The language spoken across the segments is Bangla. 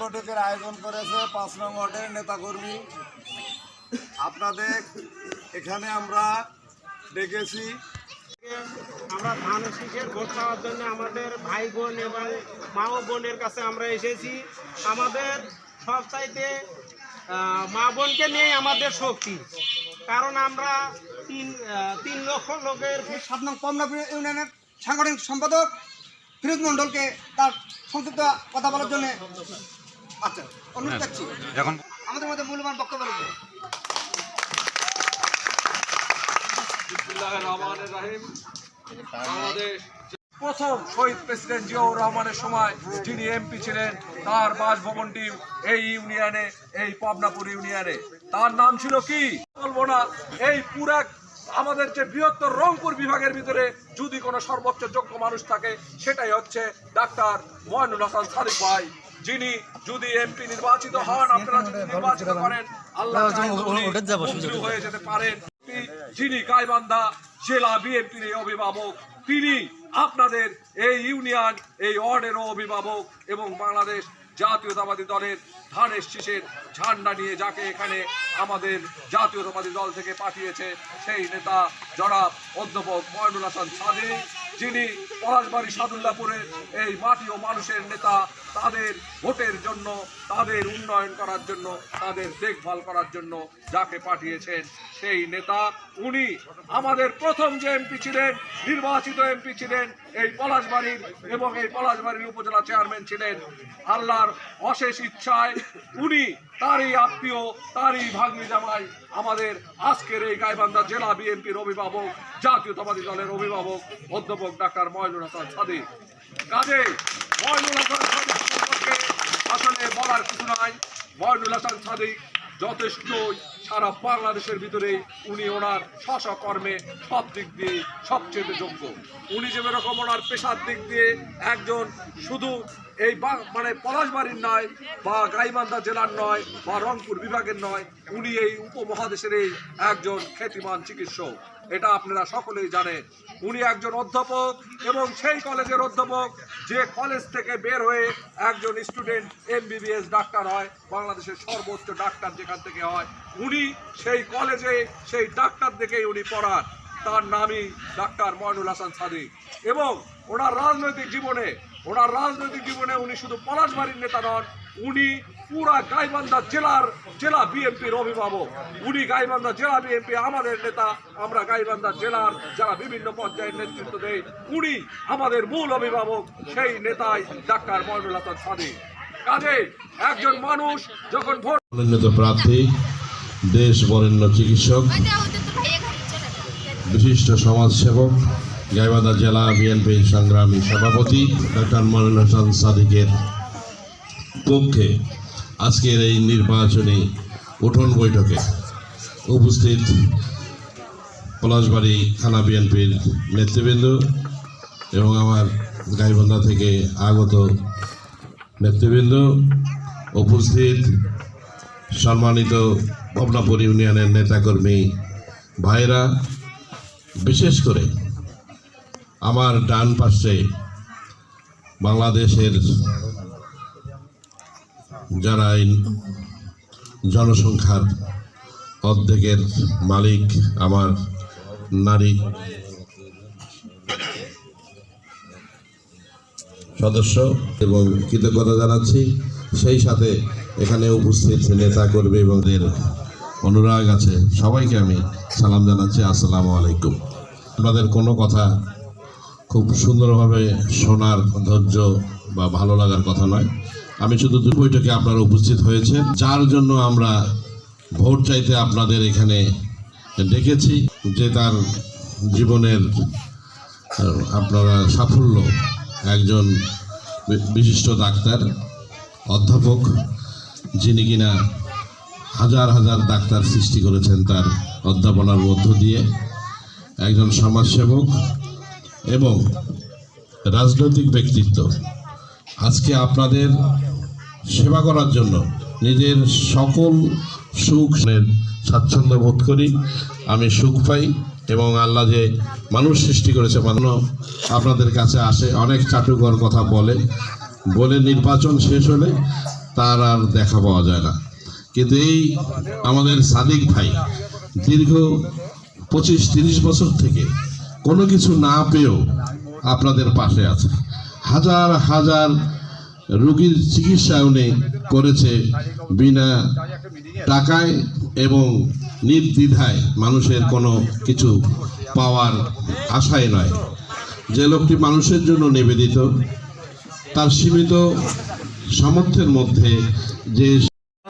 বৈঠকের আয়োজন করেছে পাঁচ নং ওয়ার্ডের নেতাকর্মী। আপনাদের এখানে আমরা ডেকেছি। আমরা ধান শীষের ভোট পাওয়ার জন্য আমাদের ভাই বোন এবং মা ও বোনের কাছে আমরা এসেছি। আমাদের সব চাইতে মা বোনকে নিয়ে আমাদের শক্তি। কারণ আমরা তিন তিন লক্ষ লোকের সাত নং কমলাপুর ইউনিয়নের সাংগঠনিক সম্পাদক ফিরোজ মণ্ডলকে তার সংক্ষিপ্ত কথা বলার জন্য আচ্ছা অনুরোধ করছি এখন আমাদের মধ্যে মূল্যবান বক্তব্য রাখবে প্রথম শহীদ প্রেসিডেন্ট জিয়াউর রহমানের সময় যিনি এমপি ছিলেন তার বাসভবনটি এই ইউনিয়নে এই পাবনাপুর ইউনিয়নে। তার নাম ছিল কি? বলব না। এই পুরা আমাদের যে বৃহত্তর রংপুর বিভাগের ভিতরে যদি কোনো সর্বোচ্চ যোগ্য মানুষ থাকে সেটাই হচ্ছে ডাক্তার ময়নুল হাসান সাদিক ভাই। যিনি যদি এমপি নির্বাচিত হন আপনারা যদি নির্বাচিত করেন আল্লাহ হয়ে যেতে পারেন। যিনি গাইবান্ধা জেলা বিএনপির অভিভাবক তিনি আপনাদের এই ইউনিয়ন এই ওয়ার্ডেরও অভিভাবক এবং বাংলাদেশ জাতীয়তাবাদী দলের ধানের শীষের ঝান্ডা নিয়ে যাকে এখানে আমাদের জাতীয়তাবাদী দল থেকে পাঠিয়েছে সেই নেতা জনাব অধ্যাপক ময়নুল হাসান সাদি যিনি পলাশবাড়ি সাদুল্লাপুরের এই মাটি ও মানুষের নেতা, তাদের ভোটের জন্য, তাদের উন্নয়ন করার জন্য, তাদের দেখভাল করার জন্য যাকে পাঠিয়েছেন সেই নেতা, উনি আমাদের প্রথম যে এমপি ছিলেন, নির্বাচিত এমপি ছিলেন, এই পলাশবাড়ির এবং এই পলাশবাড়ির উপজেলা চেয়ারম্যান ছিলেন আল্লাহর অশেষ ইচ্ছায় উনি তারই আত্মীয়, তারই ভাগ্নি জামাই আমাদের আজকের এই গাইবান্ধা জেলা বিএনপির অভিভাবক, জাতীয়তাবাদী দলের অভিভাবক, অধ্যাপক ডাক্তার ময়নুল হাসান সাদিক কাজে ময়নুল হাসান সাদিক সম্পর্কে আসলে বলার কিছু নাই। ময়নুল হাসান সাদিক যথেষ্টই সারা বাংলাদেশের ভিতরে উনি ওনার স্ব কর্মে সব দিক দিয়ে সবচেয়ে যোগ্য। উনি যে এরকম ওনার পেশার দিক দিয়ে একজন শুধু এই মানে পলাশবাড়ির নয়, বা গাইবান্ধা জেলার নয়, বা রংপুর বিভাগের নয়, উনি এই উপমহাদেশের এই একজন খ্যাতিমান চিকিৎসক। এটা আপনারা সকলেই জানেন। উনি একজন অধ্যাপক এবং সেই কলেজের অধ্যাপক, যে কলেজ থেকে বের হয়ে একজন স্টুডেন্ট, এমবিবিএস ডাক্তার হয়, বাংলাদেশের সর্বোচ্চ ডাক্তার যেখান থেকে হয়। উনি সেই কলেজে সেই ডাক্তার দেখেই উনি পড়ান। তার নামই ডাক্তার ময়নুল হাসান সাদিক। এবং ওনার রাজনৈতিক জীবনে ওনার রাজনৈতিক জীবনে উনি শুধু পলাশবাড়ির নেতা নন উনি পুরা গাইবান্ধা জেলার জেলা বিএনপির অভিভাবক। উনি গাইবান্ধা জেলা বিএনপি আমাদের নেতা আমরা গাইবান্ধা জেলার যারা বিভিন্ন পর্যায়ের নেতৃত্ব দেয় উনি আমাদের মূল অভিভাবক সেই নেতাই ডাক্তার ময়নুল হাসান সাদিক কাজে একজন মানুষ যখন ভোট মনোনীত প্রার্থী দেশ বরেণ্য চিকিৎসক বিশিষ্ট সমাজসেবক গাইবান্ধা জেলা বিএনপি সংগ্রামী সভাপতি ডক্টর মনির হাসান সাদিকের পক্ষে আজকের এই নির্বাচনী উঠোন বৈঠকে উপস্থিত পলাশবাড়ি থানা বিএনপির নেতৃবৃন্দ এবং আমার গাইবান্ধা থেকে আগত নেতৃবৃন্দ উপস্থিত সম্মানিত ভবনাপুর ইউনিয়নের নেতাকর্মী ভাইরা, বিশেষ করে আমার ডান পাশে বাংলাদেশের যারা জনসংখ্যার অর্ধেকের মালিক, আমার নারী সদস্য এবং কৃতজ্ঞতা জানাচ্ছি। সেই সাথে এখানে উপস্থিত নেতা কর্মী এবং এদের অনুরাগ আছে। সবাইকে আমি সালাম জানাচ্ছি। আসসালামু আলাইকুম। আপনাদের কোনো কথা খুব সুন্দরভাবে শোনার ধৈর্য বা ভালো লাগার কথা নয়। আমি শুধু দু বৈঠকে আপনারা উপস্থিত হয়েছেন, যার জন্য আমরা ভোট চাইতে আপনাদের এখানে ডেকেছি, যে তার জীবনের, আপনারা সাফল্য, একজন বিশিষ্ট ডাক্তার, অধ্যাপক, যিনি কিনা হাজার হাজার ডাক্তার সৃষ্টি করেছেন তার অধ্যাপনার মধ্য দিয়ে, একজন সমাজসেবক এবং রাজনৈতিক ব্যক্তিত্ব। আজকে আপনাদের সেবা করার জন্য নিজের সকল সুখ স্বাচ্ছন্দ্য বোধ করি। আমি সুখ পাই এবং আল্লাহ যে মানুষ সৃষ্টি করেছে, মানুষ আপনাদের কাছে আসে, অনেক চাটুকর কথা বলে। বলে নির্বাচন শেষ হলে তার আর দেখা পাওয়া যায় না। কিন্তু এই আমাদের সাদিক ভাই দীর্ঘ পঁচিশ তিরিশ বছর থেকে কোনো কিছু না পেয়েও আপনাদের পাশে আছে। হাজার হাজার রুগীর চিকিৎসা উনি করেছে বিনা টাকায় এবং নির্দ্বিধায় মানুষের কোনো কিছু পাওয়ার আশায় নয়। যে লোকটি মানুষের জন্য নিবেদিত, তার সীমিত সামর্থ্যের মধ্যে যে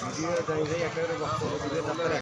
ভিডিও একটা বক্তব্য দিবেন আপনারা